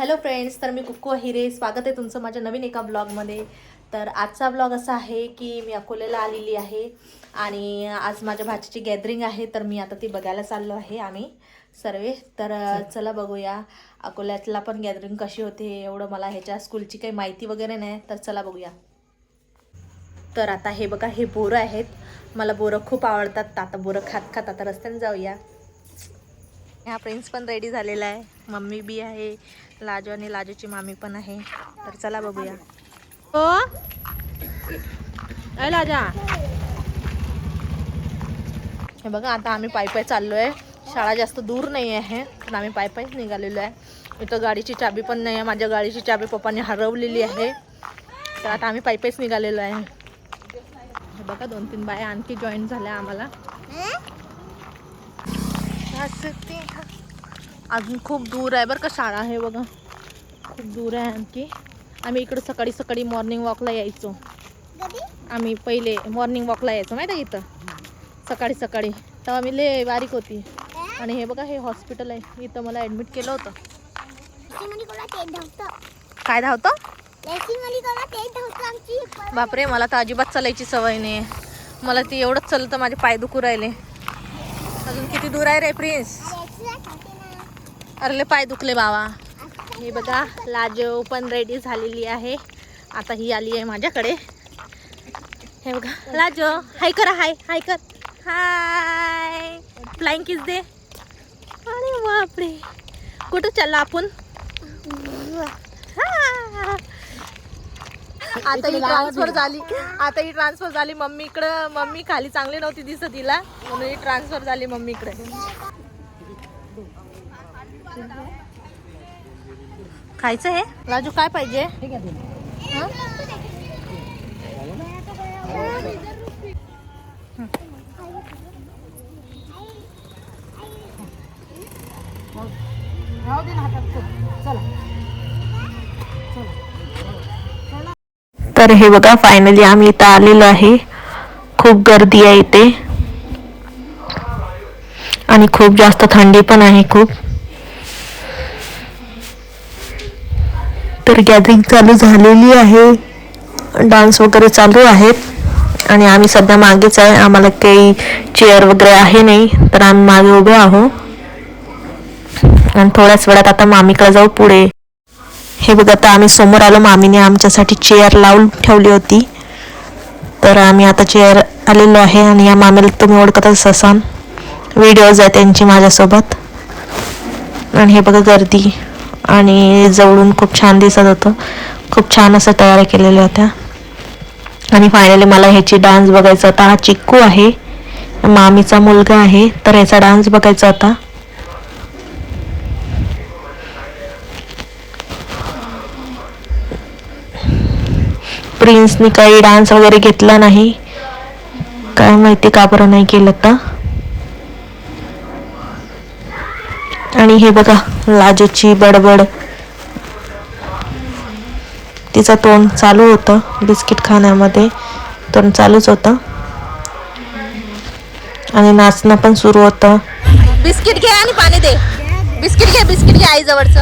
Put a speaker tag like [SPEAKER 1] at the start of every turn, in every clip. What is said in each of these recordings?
[SPEAKER 1] Hello friends तर मी कुक्कू हिरे स्वागत आहे तुमचं माझ्या नवीन एका ब्लॉगमध्ये तर आजचा ब्लॉग असा आहे की मी अकोल्याला आलेली आहे आणि आज माझ्या भाचीची गॅदरिंग आहे तर मी आता ती बघायला चाललो आहे आम्ही सर्वे. तर चला बघूया अकोल्यातला पण गॅदरिंग कशी होते एवढं मला ह्याच्या स्कूलची काही माहिती वगैरे नाही तर चला बघूया. तर आता हे बघा हे बोरं आहेत. मला बोरं खूप आवडतात. आता बोरं खात खात आता रस्त्याने जाऊया. हा प्रिन्स पण रेडी झालेला आहे. मम्मी बी आहे. लाजू आणि लाजूची मामी पण आहे. तर चला बघूया. हो? अय लाजा. हे बघा आता आम्ही पाय पाय चाललो आहे शाळा जास्त दूर नाही आहे पण आम्ही पाय पायच निघालेलो आहे. इथं गाडीची चाबी पण नाही आहे माझ्या गाडीची चाबी पप्पाने हरवलेली आहे. तर आता आम्ही पायपाईच निघालेलो आहे. हे बघा दोन तीन बाया आणखी जॉईन झाल्या आम्हाला. अजून खूप दूर आहे बरं का शाळा आहे बघा. खूप दूर आहे आणखी. आम्ही इकडं सकाळी सकाळी मॉर्निंग वॉकला यायचो. आम्ही पहिले मॉर्निंग वॉकला यायचो माहिती आहे इथं? सकाळी सकाळी. तेव्हा मी ले बारीक होती. आणि हे बघा हे हॉस्पिटल आहे. इथं मला ॲडमिट केलं होतं. काय धावतं? बापरे मला तर अजिबात चालायची सवय नाही. मला ती एवढंच चालतं माझे पाय दुखू राहिले. अजून किती दूर आहे रे प्रिन्स अरे पाय दुखले बाबा. हे बघा लाजो पण रेडी झालेली आहे. आता ही आली आहे माझ्याकडे. हे बघा लाजो हाय करा हाय हाय कर. हाय फ्लाइंग किस दे. अरे बापरे. कुठं चालला आपण. आता ही ट्रान्सफर झाली. आता ही ट्रान्सफर झाली. मम्मी इकडं मम्मी खाली चांगली नव्हती दिसत तिला म्हणून ही ट्रान्सफर झाली मम्मी इकडे खायचं हे? राजू काय पाहिजे? हं?
[SPEAKER 2] तर हे बघा फायनली आम्ही इथं आलेलो आहे. खूप गर्दी आहे इथे. आणि खूप जास्त थंडी पण आहे खूप. तर गॅदरिंग चालू झालेली आहे. डान्स वगैरे चालू आहेत. आणि आम्ही सध्या मागेच आहे. आम्हाला काही चेअर वगैरे आहे नाही तर आम्ही मागे उभे आहो आणि थोड्याच वेळात आता मामीकडे जाऊ पुढे. हे बघ आता आम्ही समोर आलो. मामीने आमच्यासाठी चेअर लावून ठेवली होती. तर आम्ही आता चेअर आलेलो आहे आणि या मामीला तुम्ही ओळखतच असाल व्हिडिओज आहे त्यांची माझ्यासोबत. आणि हे बघा गर्दी. आणि जवळून खूप छान दिसत होतं. खूप छान असं तयारी केलेल्या होत्या. आणि फायनली मला ह्याची डान्स बघायचा होता. हा चिक्कू आहे. मामीचा मुलगा आहे. तर याचा डान्स बघायचा होता. प्रिन्सने काही डान्स वगैरे घेतला नाही. काय माहिती का बरं नाही केलं तर. आणि हे बघा लाजूची बडबड. तिचं तोंड चालू होतं बिस्किट खाण्यामध्ये तोंड चालूच होतं. आणि नाचणं पण सुरू होतं.
[SPEAKER 1] बिस्किट घे आणि पाणी दे. बिस्किट घे बिस्किट घे आई जवळचं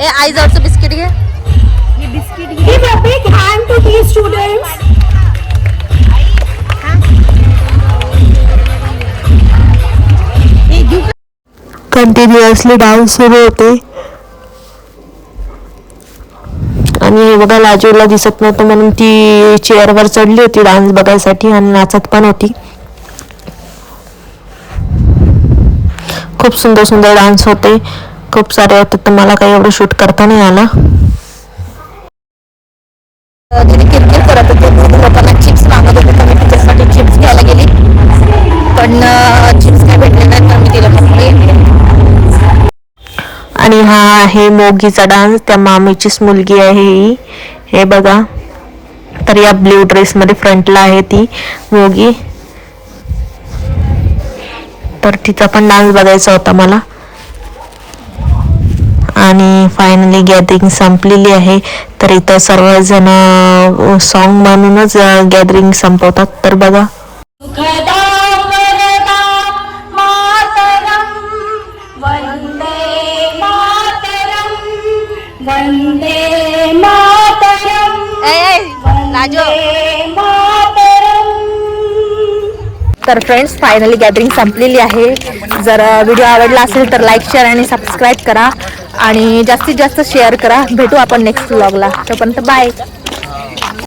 [SPEAKER 1] ए आई जवळचं बिस्किट घे.
[SPEAKER 3] Give a
[SPEAKER 2] कंटिन्युअसली डान्स सुरू होते. आणि हे बघा लाजूला दिसत नव्हतं म्हणून ती चेअरवर चढली होती डान्स बघायसाठी आणि नाचत पण होती. खूप सुंदर सुंदर डान्स होते. खूप सारे होते तर मला काही एवढं शूट करता नाही आलं.
[SPEAKER 1] किरकिर करत होते लोकांना चिप्स मागत होते तर मी चिप्स घ्यायला गेली. पण चिप्स
[SPEAKER 2] हा आहे मोगीचा डान्स. त्या मामीचीच मुलगी आहे ही. हे बघा. तर या ब्ल्यू ड्रेसमध्ये फ्रंटला आहे ती मोगी. तर तिचा पण डान्स बघायचा होता मला. आणि फायनली गॅदरिंग संपलेली आहे. तर इथं सर्वजण सॉन्ग म्हणूनच गॅदरिंग संपवतात. तर बघा.
[SPEAKER 3] वन्दे मातरम्
[SPEAKER 1] लाजो
[SPEAKER 3] वन्दे मातरम्.
[SPEAKER 1] तर फ्रेंड्स फायनली गॅदरिंग संपलेली आहे. जर व्हिडिओ आवडला असेल तर लाईक शेअर आणि सबस्क्राईब करा. आणि जास्तीत जास्त शेअर करा. भेटू आपण नेक्स्ट व्लॉगला तोपर्यंत बाय